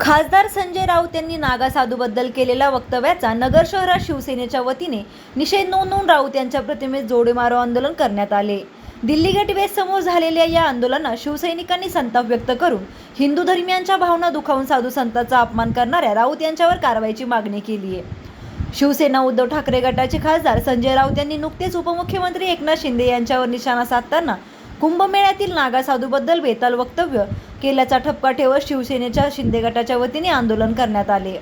खासदार संजय राऊत यांनी नागा साधूबद्दल केलेल्या वक्तव्याचा नगर शहरात शिवसेनेच्या वतीने निषेध नोंदवून राऊत यांच्या प्रतिमेत जोडेमारो आंदोलन करण्यात आले. दिल्ली गेटवे समोर झालेल्या या आंदोलनात शिवसैनिकांनी संताप व्यक्त करून हिंदू धर्मियांच्या भावना दुखावून साधू संतांचा अपमान करणाऱ्या राऊत यांच्यावर कारवाईची मागणी केली आहे. शिवसेना उद्धव ठाकरे गटाचे खासदार संजय राऊत यांनी नुकतेच उपमुख्यमंत्री एकनाथ शिंदे यांच्यावर निशाणा साधताना कुंभमेळ्यातील नागा साधूबद्दल बेताल वक्तव्य केल्याचा ठपका ठेवत शिवसेनेच्या शिंदे गटाच्या वतीने आंदोलन करण्यात आले.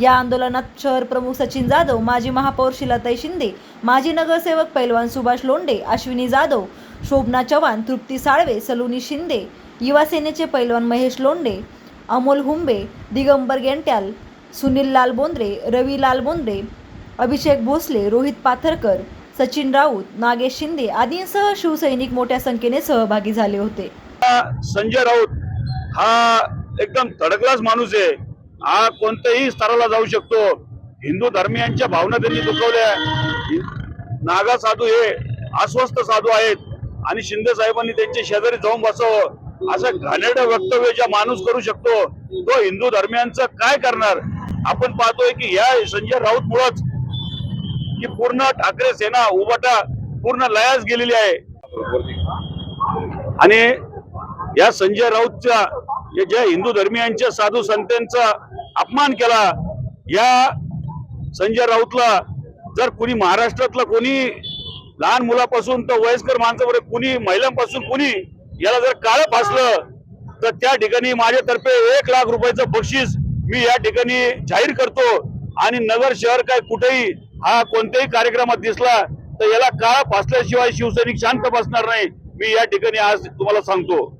या आंदोलनात शहर प्रमुख सचिन जाधव माजी महापौर शिलाताई शिंदे माजी नगरसेवक पैलवान सुभाष लोंढे अश्विनी जाधव शोभना चव्हाण तृप्ती साळवे सलोनी शिंदे युवा सेनेचे पैलवान महेश लोंढे अमोल हुंबे दिगंबर गेंट्याल सुनील लाल बोंद्रे रवी लाल बोंद्रे अभिषेक भोसले रोहित पाथरकर सचिन राऊत नागेश शिंदे आदींसह शिवसैनिक मोठ्या संख्येने सहभागी झाले होते. संजय राऊत हा एकदम तडकलाच माणूस आहे. हा कोणत्याही स्तराला जाऊ शकतो. हिंदू धर्मियांच्या भावना त्यांनी दुखवल्या. नागा साधू हे अस्वस्थ साधू आहेत. आणि शिंदे साहेबांनी त्यांच्या शेजारी जाऊन बसावं. असं घाणेरडं वक्तव्य ज्या माणूस करू शकतो तो हिंदू धर्मियांचं काय करणार? आपण पाहतोय की या संजय राऊत मुळच की पूर्ण ठाकरे सेना उभटा पूर्ण लयास गेलेली आहे. आणि या संजय राऊतच्या या ज्या हिंदू धर्मियांच्या साधू संतांचा अपमान केला या संजय राऊतला जर कुणी महाराष्ट्रातला कोणी लहान मुलापासून तर वयस्कर माणसापर्यंत कुणी महिलांपासून कुणी याला जर काळ फासलं तर त्या ठिकाणी माझ्यातर्फे एक लाख रुपयाचं बक्षीस मी या ठिकाणी जाहीर करतो. आणि नगर शहर काय कुठेही हा कोणत्याही कार्यक्रमात दिसला तर याला काळ फासल्याशिवाय शिवसैनिक शांत बसणार नाही. मी या ठिकाणी आज तुम्हाला सांगतो.